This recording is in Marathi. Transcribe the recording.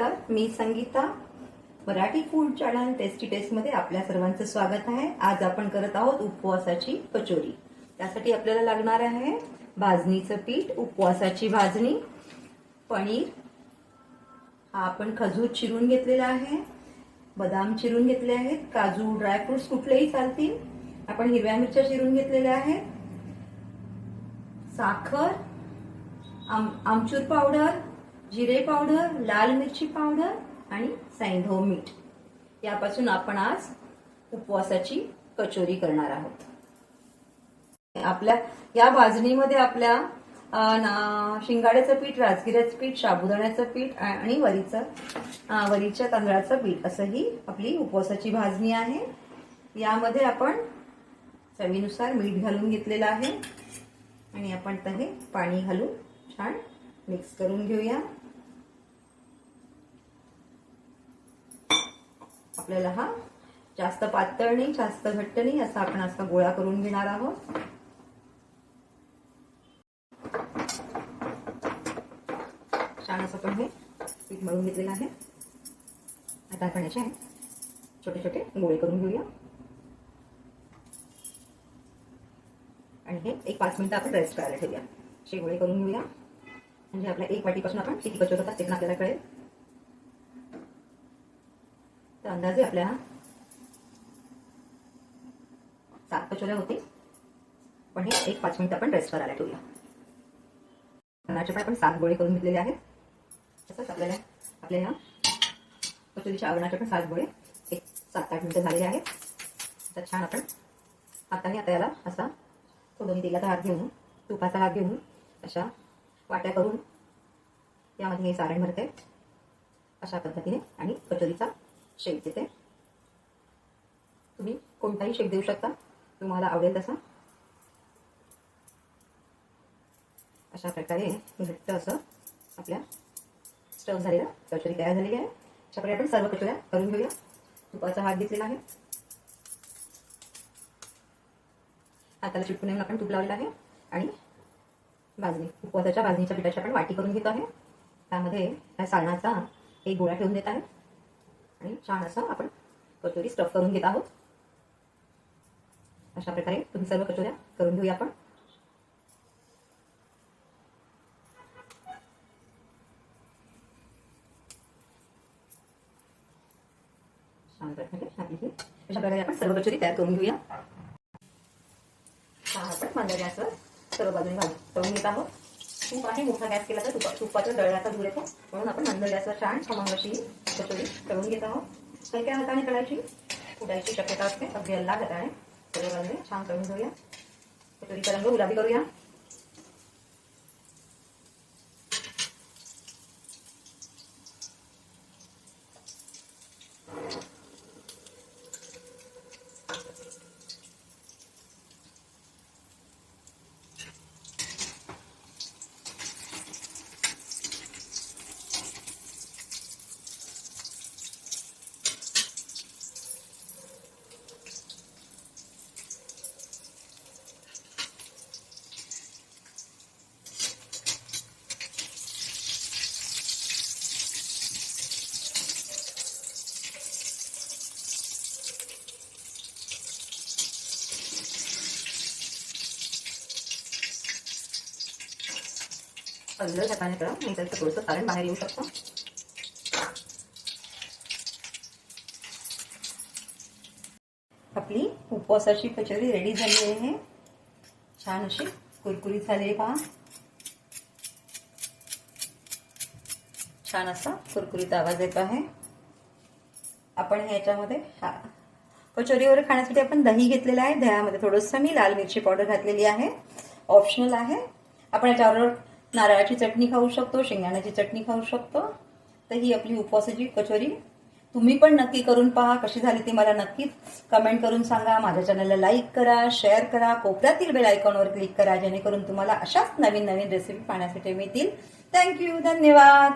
नमस्कार मी Sangeeta. Marathi food channel tasty टेस्टमध्ये आपल्या सर्वांचं स्वागत आहे. आज आपण करत आहोत उपवासाची कचोरी. त्यासाठी आपल्याला लागणार आहे भाजणीचं पीठ उपवासाची भाजणी पनीर. हा आपण खजूर चिरून घेतलेला आहे बदाम चिरून घेतले आहेत काजू ड्रायफ्रुट्स कुठलेही चालतील. आपण हिरव्या मिरच्या चिरून घेतलेल्या आहेत. साखर आम आमचूर पावडर जिरे पावडर लाल मिरची पावडर आणि सैंधव मीठ. यापासून आपण आज उपवासाची कचोरी करणार आहोत. आपल्या या भाजणीमध्ये आपल्या ना- शिंगाड्याचं पीठ राजगिऱ्याचं पीठ साबुदाण्याचं पीठ आणि वरीचं वरीच्या तांदळाचं पीठ असं ही आपली उपवासाची भाजणी आहे. यामध्ये आपण चवीनुसार मीठ घालून घेतलेलं आहे. आणि आपण आता हे पाणी घालून छान मिक्स करून घेऊया. आपल्याला हा जास्त पातळ नाही जास्त घट्ट नाही असा आपण असा गोळा करून घेणार आहोत. छान असं पण हे पीठ मळून घेतलेलं आहे. आता आपण याचे छोटे छोटे गोळे करून घेऊया. आणि हे एक पाच मिनिटं आपण रेस्ट करायला ठेवूया. असे गोळे करून घेऊया. म्हणजे आपल्या एक वाटीपासून आपण किती कचोरी होतात ते पण आपल्याला कळेल. अंदाजे आपल्या सात कचोऱ्या होतील. पण हे एक पाच मिनिट आपण रेस्ट करायला ठेवूया. अन्नाचे पण आपण सात गोळे करून घेतलेले आहेत. तसंच आपल्याला आपल्या ह्या कचोरीच्या आवरणाचे पण सात गोळे एक सात आठ मिनिटं झालेले आहेत. तर छान आपण हाताने आता याला असा थोडं तेलाचा हात घेऊन तुपाचा हात घेऊन अशा वाट्या करून यामध्ये हे सारण भरते अशा पद्धतीने आणि कचोरीचा शेक देते तुम्ही कोणताही शेक देऊ शकता. तुम्हाला आवडेल तसा. अशा प्रकारे घट्ट असं आपल्या स्टव झालेला कचोरी तयार झालेली आहे. अशा प्रकारे आपण सर्व कचोऱ्या करून घेऊया. तुपाचा हात घेतलेला आहे. हाताला चिटकून येऊन आपण तूप लावलेला आहे. आणि भाजणी उपवासाच्या भाजणीच्या पिठाची आपण वाटी करून घेत आहे. त्यामध्ये त्या सारणाचा एक गोळा ठेवून देत आहे. आणि छान असं आपण कचोरी स्टफ करून घेत आहोत. अशा प्रकारे तुम्ही सर्व कचोऱ्या करून घेऊया आपण. छान प्रकारे अशा प्रकारे आपण सर्व कचोरी तयार करून घेऊया. हा आपण मंद गॅसवर सर्व बाजूने करून घेत आहोत. तूप आहे मोठा गॅस केला तर तुपा तुपाचा जळण्याचा धूर येतो. म्हणून आपण मंद गॅसवर छान खमंग कचोरी तळून घेत आहोत. हलक्या हाताने तळायची. उडायची शक्यता असते. अगदी अल्ला हाताने. सर्व छान तळून घेऊया. कचोरीचा रंग गुलाबी करूया. पहिलं हाताने करा थोडंसं कारण बाहेर येऊ शकतो. आपली उपवासाची कचोरी रेडी झाली आहे. छान अशी कुरकुरीत झाली आहे पहा. छान असा कुरकुरीत आवाज येत आहे. आपण ह्याच्यामध्ये हा कचोरीवर खाण्यासाठी आपण दही घेतलेलं आहे. दह्यामध्ये थोडंसं मी लाल मिरची पावडर घातलेली आहे. ऑप्शनल आहे. आपण याच्याबरोबर नारळाची चटणी खाऊ शकतो शेंगदाण्याची चटणी खाऊ शकतो. तर ही आपली उपवासाची कचोरी. तुम्ही पण नक्की करून पहा कशी झाली ती मला नक्कीच कमेंट करून सांगा. माझ्या चॅनलला लाईक करा शेअर करा कोपऱ्यातील बेल आयकॉनवर क्लिक करा जेणेकरून तुम्हाला अशाच नवीन नवीन रेसिपी पाहण्यासाठी मिळतील. थँक्यू धन्यवाद.